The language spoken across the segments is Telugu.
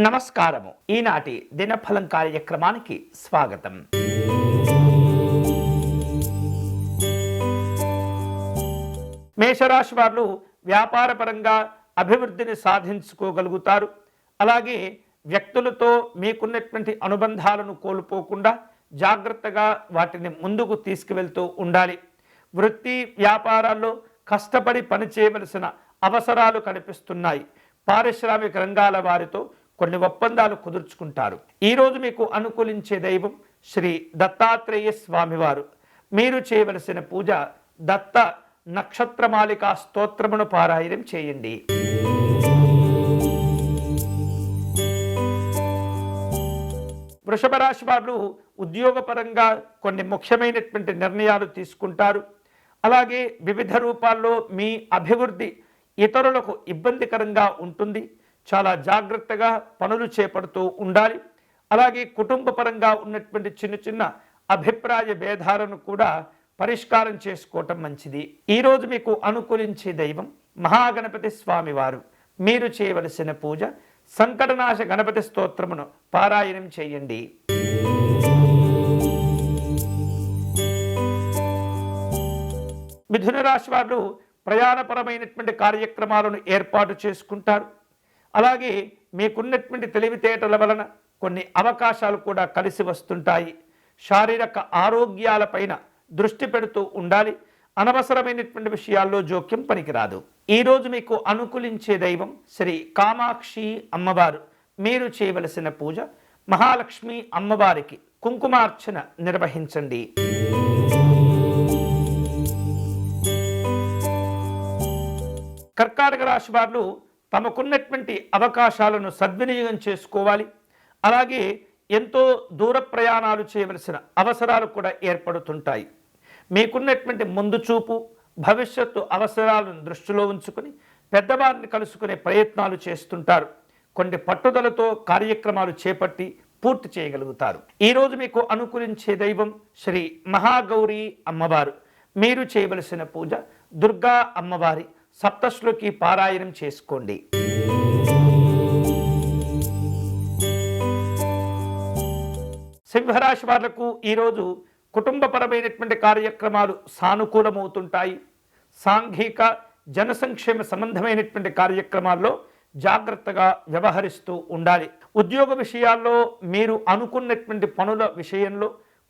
నమస్కారము. ఈనాటి దినఫలం కార్యక్రమానికి స్వాగతం. మేషరాశి వారు వ్యాపారపరంగా అభివృద్ధిని సాధించుకోగలుగుతారు. అలాగే వ్యక్తులతో మీకున్నటువంటి అనుబంధాలను కోల్పోకుండా జాగ్రత్తగా వాటిని ముందుకు తీసుకువెళ్తూ ఉండాలి. వృత్తి వ్యాపారాల్లో కష్టపడి పనిచేయవలసిన అవసరాలు కనిపిస్తున్నాయి. పారిశ్రామిక రంగాల వారితో కొన్ని ఒప్పందాలు కుదుర్చుకుంటారు. ఈరోజు మీకు అనుకూలించే దైవం శ్రీ దత్తాత్రేయ స్వామివారు. మీరు చేయవలసిన పూజ దత్త నక్షత్రమాలిక స్తోత్రమును పారాయణం చేయండి. వృషభ రాశి వారు ఉద్యోగపరంగా కొన్ని ముఖ్యమైనటువంటి నిర్ణయాలు తీసుకుంటారు. అలాగే వివిధ రూపాల్లో మీ అభివృద్ధి ఇతరులకు ఇబ్బందికరంగా ఉంటుంది. చాలా జాగ్రత్తగా పనులు చేపడుతూ ఉండాలి. అలాగే కుటుంబ పరంగా ఉన్నటువంటి చిన్న చిన్న అభిప్రాయ భేదాలను కూడా పరిష్కారం చేసుకోవటం మంచిది. ఈరోజు మీకు అనుకూలించే దైవం మహాగణపతి స్వామివారు. మీరు చేయవలసిన పూజ సంకటనాశ గణపతి స్తోత్రమును పారాయణం చేయండి. మిథున రాశి వారు ప్రయాణపరమైనటువంటి కార్యక్రమాలను ఏర్పాటు చేసుకుంటారు. అలాగే మీకున్నటువంటి తెలివితేటల వలన కొన్ని అవకాశాలు కూడా కలిసి వస్తుంటాయి. శారీరక ఆరోగ్యాలపైన దృష్టి పెడుతూ ఉండాలి. అనవసరమైనటువంటి విషయాల్లో జోక్యం పనికిరాదు. ఈరోజు మీకు అనుకూలించే దైవం శ్రీ కామాక్షి అమ్మవారు. మీరు చేయవలసిన పూజ మహాలక్ష్మి అమ్మవారికి కుంకుమార్చన నిర్వహించండి. కర్కాటక రాశి వారు తమకున్నటువంటి అవకాశాలను సద్వినియోగం చేసుకోవాలి. అలాగే ఎంతో దూర ప్రయాణాలు చేయవలసిన అవసరాలు కూడా ఏర్పడుతుంటాయి. మీకున్నటువంటి ముందు చూపు భవిష్యత్తు అవసరాలను దృష్టిలో ఉంచుకొని పెద్దవారిని కలుసుకునే ప్రయత్నాలు చేస్తుంటారు. కొన్ని పట్టుదలతో కార్యక్రమాలు చేపట్టి పూర్తి చేయగలుగుతారు. ఈరోజు మీకు అనుకూలించే దైవం శ్రీ మహాగౌరీ అమ్మవారు. మీరు చేయవలసిన పూజ దుర్గా అమ్మవారి సప్తశ్లోకి పారాయణం చేసుకోండి. సింహరాశి వాళ్ళకు ఈరోజు కుటుంబపరమైనటువంటి కార్యక్రమాలు సానుకూలమవుతుంటాయి. సాంఘిక జనసంక్షేమ సంబంధమైనటువంటి కార్యక్రమాల్లో జాగ్రత్తగా వ్యవహరిస్తూ ఉండాలి. ఉద్యోగ విషయాల్లో మీరు అనుకున్నటువంటి పనుల విషయంలో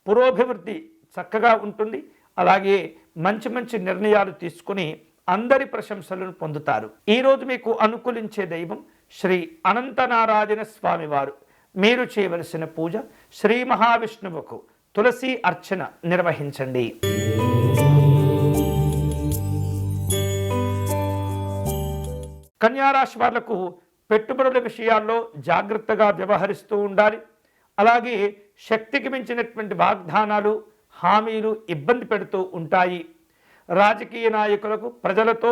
పురోభివృద్ధి చక్కగా ఉంటుంది. అలాగే మంచి మంచి నిర్ణయాలు తీసుకుని అందరి ప్రశంసలను పొందుతారు. ఈరోజు మీకు అనుకూలించే దైవం శ్రీ అనంతనారాయణ స్వామివారు. మీరు చేయవలసిన పూజ శ్రీ మహావిష్ణువుకు తులసి అర్చన నిర్వహించండి. కన్యారాశి వాళ్ళకు పెట్టుబడుల విషయాల్లో జాగ్రత్తగా వ్యవహరిస్తూ ఉండాలి. అలాగే శక్తికి మించినటువంటి వాగ్దానాలు హామీలు ఇబ్బంది పెడుతూ ఉంటాయి. రాజకీయ నాయకులకు ప్రజలతో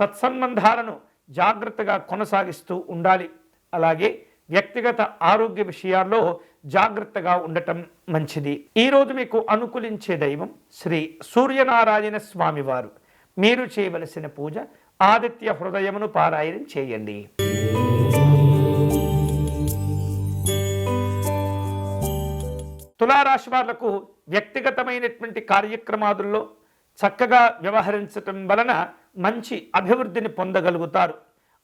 సత్సంబంధాలను జాగ్రత్తగా కొనసాగిస్తూ ఉండాలి. అలాగే వ్యక్తిగత ఆరోగ్య విషయాల్లో జాగ్రత్తగా ఉండటం మంచిది. ఈరోజు మీకు అనుకూలించే దైవం శ్రీ సూర్యనారాయణ స్వామివారు. మీరు చేయవలసిన పూజ ఆదిత్య హృదయమును పారాయణం చేయండి. తులారాశి వాళ్ళకు వ్యక్తిగతమైనటువంటి కార్యక్రమాదుల్లో చక్కగా వ్యవహరించటం వలన మంచి అభివృద్ధిని పొందగలుగుతారు.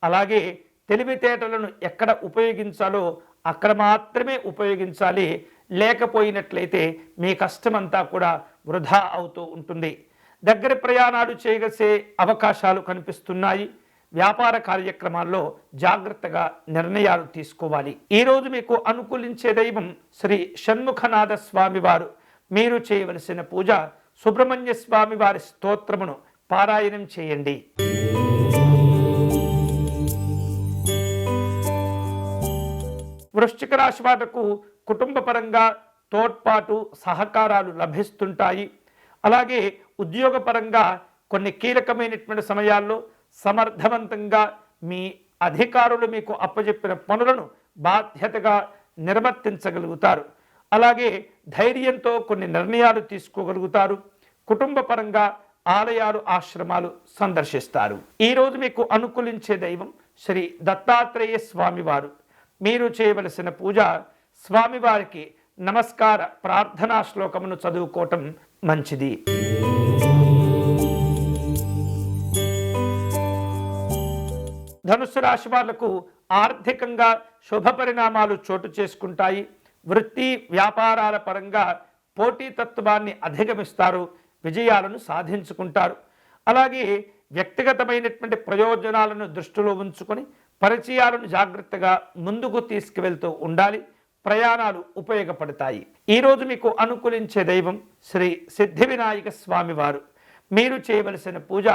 అలాగే తెలివితేటలను ఎక్కడ ఉపయోగించాలో అక్కడ మాత్రమే ఉపయోగించాలి. లేకపోయినట్లయితే మీ కష్టమంతా కూడా వృధా అవుతూ ఉంటుంది. దగ్గర ప్రయాణాలు చేయగలిసే అవకాశాలు కనిపిస్తున్నాయి. వ్యాపార కార్యక్రమాల్లో జాగ్రత్తగా నిర్ణయాలు తీసుకోవాలి. ఈరోజు మీకు అనుకూలించే దైవం శ్రీ షణ్ముఖనాథ స్వామివారు మీరు చేయవలసిన పూజ సుబ్రహ్మణ్య స్వామి వారి స్తోత్రమును పారాయణం చేయండి. వృశ్చిక రాశి వాళ్ళకు కుటుంబపరంగా తోడ్పాటు సహకారాలు లభిస్తుంటాయి. అలాగే ఉద్యోగపరంగా కొన్ని కీలకమైనటువంటి సమయాల్లో సమర్థవంతంగా మీ అధికారులు మీకు అప్పచెప్పిన పనులను బాధ్యతగా నిర్వర్తించగలుగుతారు. అలాగే ధైర్యంతో కొన్ని నిర్ణయాలు తీసుకోగలుగుతారు. కుటుంబ పరంగా ఆలయాలు ఆశ్రమాలు సందర్శిస్తారు. ఈరోజు మీకు అనుకూలించే దైవం శ్రీ దత్తాత్రేయ స్వామివారు. మీరు చేయవలసిన పూజ స్వామివారికి నమస్కార ప్రార్థనా శ్లోకమును చదువుకోవటం మంచిది. ధనుస్సు రాశి వాళ్ళకు ఆర్థికంగా శుభ పరిణామాలు చోటు చేసుకుంటాయి. వృత్తి వ్యాపారాల పరంగా పోటీతత్వాన్ని అధిగమిస్తారు విజయాలను సాధించుకుంటారు. అలాగే వ్యక్తిగతమైనటువంటి ప్రయోజనాలను దృష్టిలో ఉంచుకొని పరిచయాలను జాగ్రత్తగా ముందుకు తీసుకువెళ్తూ ఉండాలి. ప్రయాణాలు ఉపయోగపడతాయి. ఈరోజు మీకు అనుకూలించే దైవం శ్రీ సిద్ధి వినాయక స్వామివారు. మీరు చేయవలసిన పూజ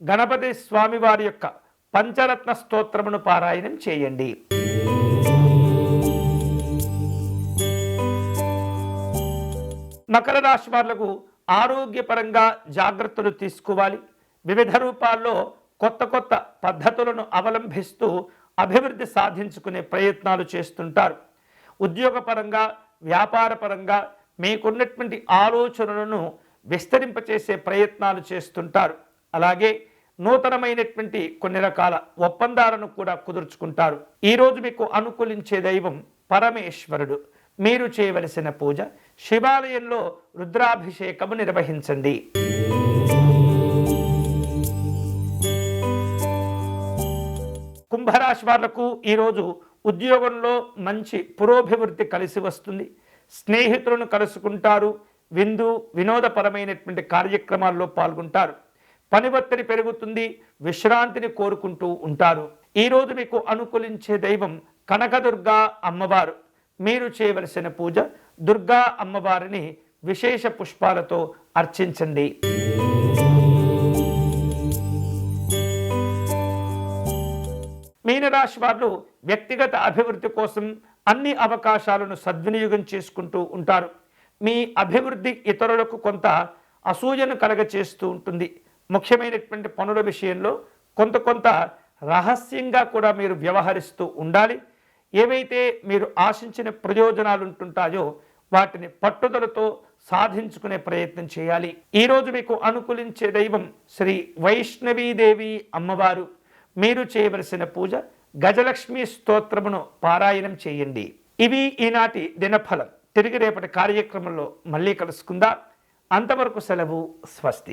గణపతి స్వామివారి యొక్క పంచరత్న స్తోత్రమును పారాయణం చేయండి. మకర రాశి వాళ్ళకు ఆరోగ్యపరంగా జాగ్రత్తలు తీసుకోవాలి. వివిధ రూపాల్లో కొత్త కొత్త పద్ధతులను అవలంబిస్తూ అభివృద్ధి సాధించుకునే ప్రయత్నాలు చేస్తుంటారు. ఉద్యోగపరంగా వ్యాపారపరంగా మీకున్నటువంటి ఆలోచనలను విస్తరింపచేసే ప్రయత్నాలు చేస్తుంటారు. అలాగే నూతనమైనటువంటి కొన్ని రకాల ఒప్పందాలను కూడా కుదుర్చుకుంటారు. ఈరోజు మీకు అనుకూలించే దైవం పరమేశ్వరుడు. మీరు చేయవలసిన పూజ శివాలయంలో రుద్రాభిషేకము నిర్వహించండి. కుంభరాశి వాళ్ళకు ఈరోజు ఉద్యోగంలో మంచి పురోభివృద్ధి కలిసి వస్తుంది. స్నేహితులను కలుసుకుంటారు. విందు వినోదపరమైనటువంటి కార్యక్రమాల్లో పాల్గొంటారు. పని ఒత్తిడి పెరుగుతుంది. విశ్రాంతిని కోరుకుంటూ ఉంటారు. ఈరోజు మీకు అనుకూలించే దైవం కనకదుర్గా అమ్మవారు. మీరు చేయవలసిన పూజ దుర్గా అమ్మవారిని విశేష పుష్పాలతో అర్చించండి. మీనరాశి వారు వ్యక్తిగత అభివృద్ధి కోసం అన్ని అవకాశాలను సద్వినియోగం చేసుకుంటూ ఉంటారు. మీ అభివృద్ధి ఇతరులకు కొంత అసూయను కలగచేస్తూ ఉంటుంది. ముఖ్యమైనటువంటి పనుల విషయంలో కొంత కొంత రహస్యంగా కూడా మీరు వ్యవహరిస్తూ ఉండాలి. ఏవైతే మీరు ఆశించిన ప్రయోజనాలు ఉంటుంటాయో వాటిని పట్టుదలతో సాధించుకునే ప్రయత్నం చేయాలి. ఈరోజు మీకు అనుకూలించే దైవం శ్రీ వైష్ణవీదేవి అమ్మవారు. మీరు చేయవలసిన పూజ గజలక్ష్మి స్తోత్రమును పారాయణం చేయండి. ఇవి ఈనాటి దినఫలం. తిరిగి రేపటి కార్యక్రమంలో మళ్ళీ కలుసుకుందాం. అంతవరకు సెలవు స్వస్తి.